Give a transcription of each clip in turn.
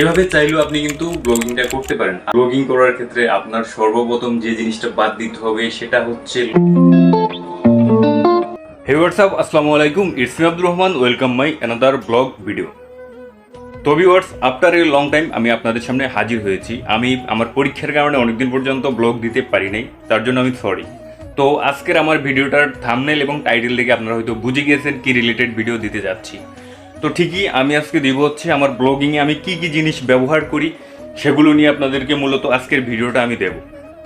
এভাবে চাইলেও আপনি কিন্তু ব্লগিংটা করতে পারেন। ব্লগিং করার ক্ষেত্রে আপনার সর্বপ্রথম যে জিনিসটা বাদ দিতে হবে সেটা হচ্ছে হে হোয়াটসঅ্যাপ আসসালামু আলাইকুম। It's me Abdur Rahman welcome my another blog video তো viewers after a long time আমি আপনাদের সামনে হাজির হয়েছি। আমি আমার পরীক্ষার কারণে অনেকদিন পর্যন্ত ব্লগ দিতে পারি নাই, তার জন্য আমি সরি তো আজকের আমার ভিডিওটার থামনেল এবং টাইটেল দেখে আপনারা হয়তো বুঝে গিয়েছেন কি রিলেটেড ভিডিও দিতে যাচ্ছি। তো ঠিকই আমি আজকে দিব হচ্ছে আমার ব্লগিংয়ে আমি কি কি জিনিস ব্যবহার করি, সেগুলো নিয়ে আপনাদেরকে মূলত আজকের ভিডিওটা আমি দেব।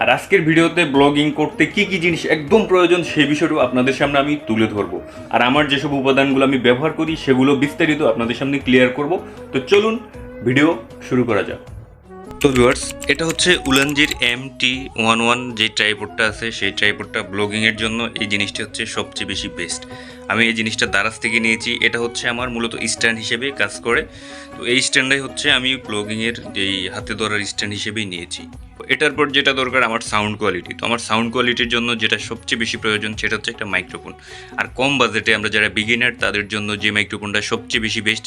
আর আজকের ভিডিওতে ব্লগিং করতে কি কি জিনিস একদম প্রয়োজন, সেই বিষয়টাও আপনাদের সামনে আমি তুলে ধরবো। আর আমার যেসব উপাদানগুলো আমি ব্যবহার করি, সেগুলো বিস্তারিত আপনাদের সামনে ক্লিয়ার করব। তো চলুন ভিডিও শুরু করা যাক। তো ভিউয়ার্স এটা হচ্ছে উলানজির এম টি ওয়ান ওয়ান যে ট্রাইপোডটা আছে, সেই ট্রাইপোডটা ব্লগিংয়ের জন্য এই জিনিসটা হচ্ছে সবচেয়ে বেশি বেস্ট আমি এই জিনিসটা দারাজ থেকে নিয়েছি। এটা হচ্ছে আমার মূলত স্ট্যান্ড হিসেবে কাজ করে। তো এই স্ট্যান্ডটাই হচ্ছে আমি ব্লগিংয়ের এই হাতে ধরার স্ট্যান্ড হিসেবেই নিয়েছি। এটার পর যেটা দরকার আমার সাউন্ড কোয়ালিটি। তো আমার সাউন্ড কোয়ালিটির জন্য যেটা সবচেয়ে বেশি প্রয়োজন সেটা হচ্ছে একটা মাইক্রোফোন। আর কম বাজেটে আমরা যারা বিগিনার তাদের জন্য যে মাইক্রোফোনটা সবচেয়ে বেশি বেস্ট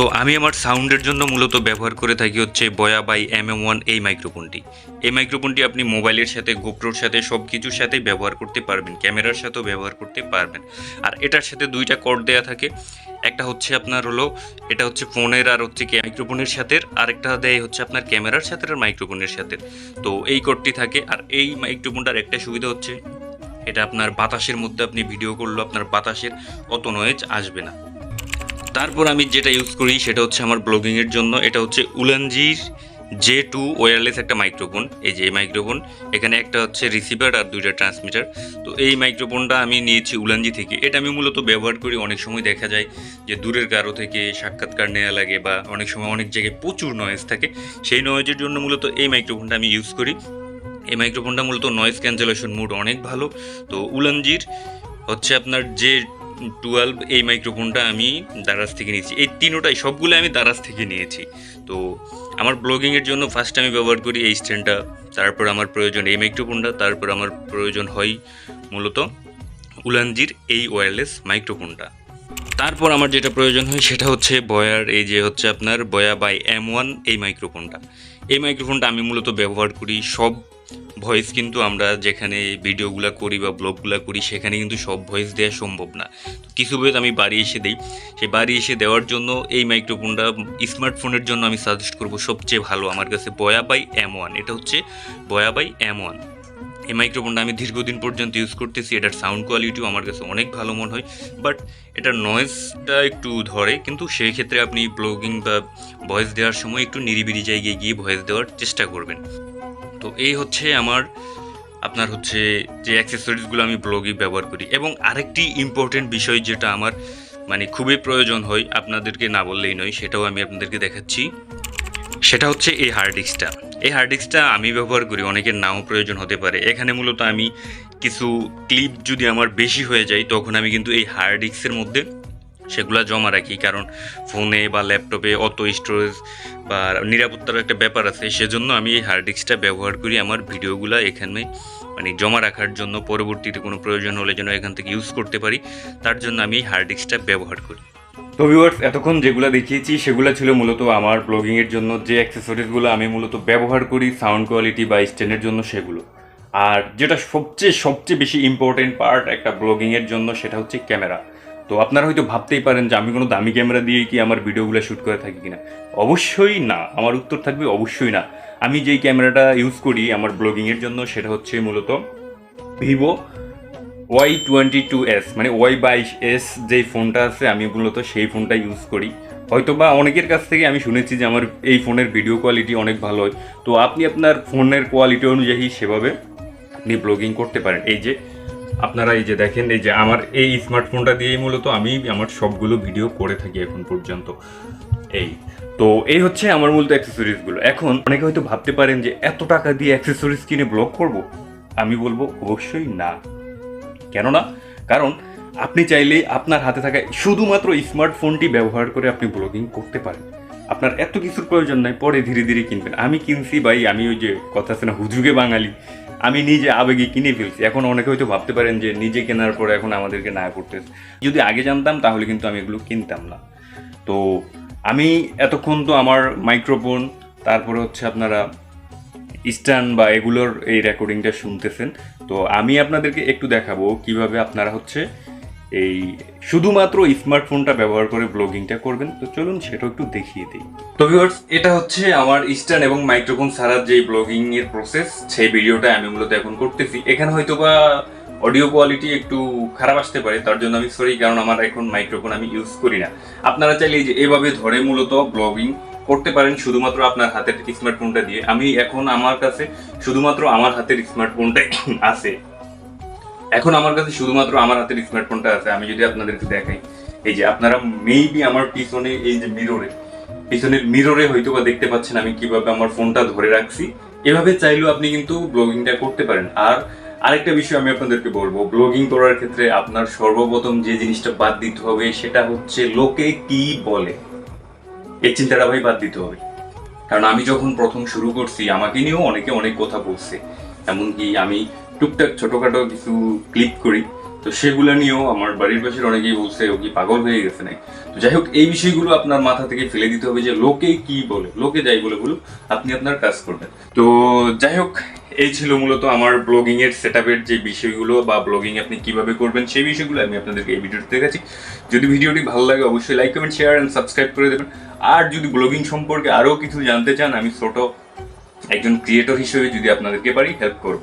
তো আমি আমার সাউন্ডের জন্য মূলত ব্যবহার করে থাকি হচ্ছে বয়া বাই এম এম ওয়ান এই মাইক্রোফোনটি। এই মাইক্রোফোনটি আপনি মোবাইলের সাথে, গোপ্রোর সাথে সব কিছুর সাথেই ব্যবহার করতে পারবেন, ক্যামেরার সাথেও ব্যবহার করতে পারবেন। আর এটার সাথে দুইটা কর্ড দেওয়া থাকে। একটা হচ্ছে আপনার হলো, এটা হচ্ছে ফোনের আর হচ্ছে কি মাইক্রোফোনের সাথে আর একটা দেয় হচ্ছে আপনার ক্যামেরার সাথে আর মাইক্রোফোনের সাথে তো এই কর্ডটি থাকে। আর এই মাইক্রোফোনটার একটা সুবিধা হচ্ছে, এটা আপনার বাতাসের মধ্যে আপনি ভিডিও করলেও আপনার বাতাসের অত নয়েজ আসবে না। তারপর আমি যেটা ইউজ করি সেটা হচ্ছে আমার ব্লগিংয়ের জন্য। এটা হচ্ছে উলানজির জে টু ওয়্যারলেস একটা মাইক্রোফোন এই যে মাইক্রোফোন এখানে একটা হচ্ছে রিসিভার আর দুইটা ট্রান্সমিটার তো এই মাইক্রোফোনটা আমি নিয়েছি উলানজি থেকে। এটা আমি মূলত ব্যবহার করি, অনেক সময় দেখা যায় যে দূরের কারও থেকে সাক্ষাৎকার নেওয়া লাগে বা অনেক সময় অনেক জায়গায় প্রচুর নয়েজ থাকে। সেই নয়েজের জন্য মূলত এই মাইক্রোফোনটা আমি ইউজ করি। এই মাইক্রোফোনটা মূলত নয়েজ ক্যান্সেলেশন মুড অনেক ভালো। তো উলানজির হচ্ছে আপনার যে টুয়েলভ এই মাইক্রোফোনটা আমি দারাজ থেকে নিয়েছি। এই তিনোটাই, সবগুলো আমি দারাজ থেকে নিয়েছি। তো আমার ব্লগিংয়ের জন্য ফার্স্ট আমি ব্যবহার করি এই স্ট্যান্ডটা তারপর আমার প্রয়োজন এই মাইক্রোফোনটা তারপর আমার প্রয়োজন হয় মূলত উলানজির এই ওয়্যারলেস মাইক্রোফোনটা তারপর আমার যেটা প্রয়োজন হয় সেটা হচ্ছে বয়ার এই যে হচ্ছে আপনার বয়া বাই এম ওয়ান এই মাইক্রোফোনটা এই মাইক্রোফোনটা আমি মূলত ব্যবহার করি সব ভয়েস কিন্তু আমরা যেখানে ভিডিওগুলো করি বা ব্লগগুলো করি, সেখানে কিন্তু সব ভয়েস দেওয়া সম্ভব না। কিছু ভয়েস আমি বাড়ি এসে দিই। সেই বাড়ি এসে দেওয়ার জন্য এই মাইক্রোফোনটা স্মার্টফোনের জন্য আমি সাজেস্ট করব সবচেয়ে ভালো, আমার কাছে বয়া বাই এম ওয়ান এটা হচ্ছে বয়া বাই এম ওয়ান এই মাইক্রোফোনটা আমি দীর্ঘদিন পর্যন্ত ইউজ করতেছি, এটার সাউন্ড কোয়ালিটিও আমার কাছে অনেক ভালো মনে হয় বাট এটার নয়েজটা একটু ধরে, কিন্তু সেই ক্ষেত্রে আপনি ব্লগিং বা ভয়েস দেওয়ার সময় একটু নিরিবিলি জায়গায় গিয়ে ভয়েস দেওয়ার চেষ্টা করবেন। তো এই হচ্ছে আমার, আপনার হচ্ছে যে অ্যাক্সেসরিজগুলো আমি ব্লগে ব্যবহার করি। এবং আরেকটি ইম্পর্টেন্ট বিষয় যেটা আমার মানে খুবই প্রয়োজন হয়, আপনাদেরকে না বললেই নয়, সেটাও আমি আপনাদেরকে দেখাচ্ছি। সেটা হচ্ছে এই হার্ড ডিস্কটা এই হার্ড ডিস্কটা আমি ব্যবহার করি, অনেকের নাও প্রয়োজন হতে পারে। এখানে মূলত আমি কিছু ক্লিপ যদি আমার বেশি হয়ে যায়, তখন আমি কিন্তু এই হার্ড ডিস্কের মধ্যে সেগুলো জমা রাখি, কারণ ফোনে বা ল্যাপটপে অত স্টোরেজ বা নিরাপত্তার একটা ব্যাপার আছে, সেজন্য আমি এই হার্ড ডিস্কটা ব্যবহার করি আমার ভিডিওগুলো এখানে মানে জমা রাখার জন্য, পরবর্তীতে কোনো প্রয়োজন হলে যেন এখান থেকে ইউজ করতে পারি, তার জন্য আমি এই হার্ড ডিস্কটা ব্যবহার করি। তো ভিউয়ার্স এতক্ষণ যেগুলো দেখিয়েছি, সেগুলো ছিল মূলত আমার ব্লগিংয়ের জন্য, যে অ্যাক্সেসরিজগুলো আমি মূলত ব্যবহার করি সাউন্ড কোয়ালিটি বা স্ট্যান্ডের জন্য সেগুলো। আর যেটা সবচেয়ে সবচেয়ে বেশি ইম্পর্টেন্ট পার্ট একটা ব্লগিংয়ের জন্য, সেটা হচ্ছে ক্যামেরা তো আপনারা হয়তো ভাবতেই পারেন যে আমি কোনো দামি ক্যামেরা দিয়ে কি আমার ভিডিওগুলো শ্যুট করে থাকি কিনা। অবশ্যই না, আমার উত্তর থাকবে অবশ্যই না। আমি যেই ক্যামেরাটা ইউজ করি আমার ব্লগিংয়ের জন্য সেটা হচ্ছে মূলত Vivo Y twenty two S মানে ওয়াই বাইশ এস যেই ফোনটা আছে, আমি মূলত সেই ফোনটা ইউজ করি। হয়তো বা অনেকের কাছ থেকে আমি শুনেছি যে আমার এই ফোনের ভিডিও কোয়ালিটি অনেক ভালো হয়। তো আপনি আপনার ফোনের কোয়ালিটি অনুযায়ী সেভাবে আপনি ব্লগিং করতে পারেন। এই যে আপনারা এই যে দেখেন, এই যে আমার এই স্মার্টফোনটা দিয়েই মূলত আমি আমার সবগুলো ভিডিও করে থাকি এখন পর্যন্ত। এই। তো এই হচ্ছে আমার মূলত অ্যাক্সেসরিজগুলো এখন অনেকে হয়তো ভাবতে পারেন যে, এত টাকা দিয়ে অ্যাক্সেসরিজ কিনে ব্লগ করব? আমি বলব, অবশ্যই না। কেননা, কারণ আপনি চাইলেই আপনার হাতে থাকা শুধুমাত্র স্মার্টফোনটি ব্যবহার করে আপনি ব্লগিং করতে পারেন। আপনার এত কিছুর প্রয়োজন নাই, পরে ধীরে ধীরে কিনবেন। আমি কিনছি ভাই, আমি ওই যে কথা আছে না, হুজুগে বাঙালি। আমি নিজে আবেগে কিনে ফেলছি। এখন অনেকে হয়তো ভাবতে পারেন যে নিজে কেনার পরে এখন আমাদেরকে না করতেছে। যদি আগে জানতাম, তাহলে কিন্তু আমি এগুলো কিনতাম না। তো আমি এতক্ষণ তো আমার মাইক্রোফোন তারপরে হচ্ছে আপনারা স্ট্যান্ড বা এগুলোর এই রেকর্ডিংটা শুনতেছেন। তো আমি আপনাদেরকে একটু দেখাবো কীভাবে আপনারা হচ্ছে এই শুধুমাত্র স্মার্টফোনটা ব্যবহার করে ব্লগিংটা করবেন। তো চলুন সেটা একটু দেখিয়ে দিই। তো ভিউয়ার্স এটা হচ্ছে আমার ইস্টার্ন এবং মাইক্রোফোন ছাড়া যে ব্লগিং এর প্রসেস সেই ভিডিওটা আমি মূলত এখন করতেছি। এখানে হয়তো বা অডিও কোয়ালিটি একটু খারাপ আসতে পারে, তার জন্য আমি সরি কারণ আমার এখন মাইক্রোফোন আমি ইউজ করি না। আপনারা চাইলে যে এভাবে ধরে মূলত ব্লগিং করতে পারেন, শুধুমাত্র আপনার হাতের স্মার্টফোনটা দিয়ে। আমি এখন আমার কাছে শুধুমাত্র আমার হাতের স্মার্টফোনটাই আছে। এখন আমার কাছে শুধুমাত্র আমার হাতের স্মার্টফোনটা আছে, আমি যদি আপনাদেরকে দেখাই, এই যে আপনারা মেইবি আমার পিছনে এই যে মিররে পিছনের মিররে হয়তো বা দেখতে পাচ্ছেন আমি কীভাবে আমার ফোনটা ধরে রাখছি। এভাবে চাইলেও আপনি কিন্তু ব্লগিংটা করতে পারেন। আর আরেকটা বিষয় আমি আপনাদেরকে বলব ব্লগিং করার ক্ষেত্রে আপনার সর্বপ্রথম যে জিনিসটা বাদ দিতে হবে সেটা হচ্ছে লোকে কি বলে। এই চিন্তাটা ভাই বাদ দিতে হবে। কারণ আমি যখন প্রথম শুরু করছি, আমাকে নিয়েও অনেকে অনেক কথা বলছে। এমনকি আমি টুকটাক ছোটখাটো কিছু ক্লিক করি। তো সেগুলো নিয়েও আমার বাড়ির পাশের অনেকেই বলছে, ও কি পাগল হয়ে গেছে নাকি? তো যাই হোক, এই বিষয়গুলো আপনার মাথা থেকে ফেলে দিতে হবে যে লোকে কি বলে, লোকে যাই বলে বলুক, আপনি আপনার কাজ করবেন। তো যাই হোক, এই ছিল মূলত আমার ব্লগিং এর সেট যে বিষয়গুলো বা ব্লগিং আপনি কীভাবে করবেন সেই বিষয়গুলো আমি আপনাদেরকে এই ভিডিওতে দেখাচ্ছি। যদি ভিডিওটি ভালো লাগে, অবশ্যই like comment share and subscribe করে দেবেন। আর যদি ব্লগিং সম্পর্কে আরও কিছু জানতে চান, আমি ছোট একজন ক্রিয়েটর হিসেবে যদি আপনাদেরকে পারি হেল্প করব।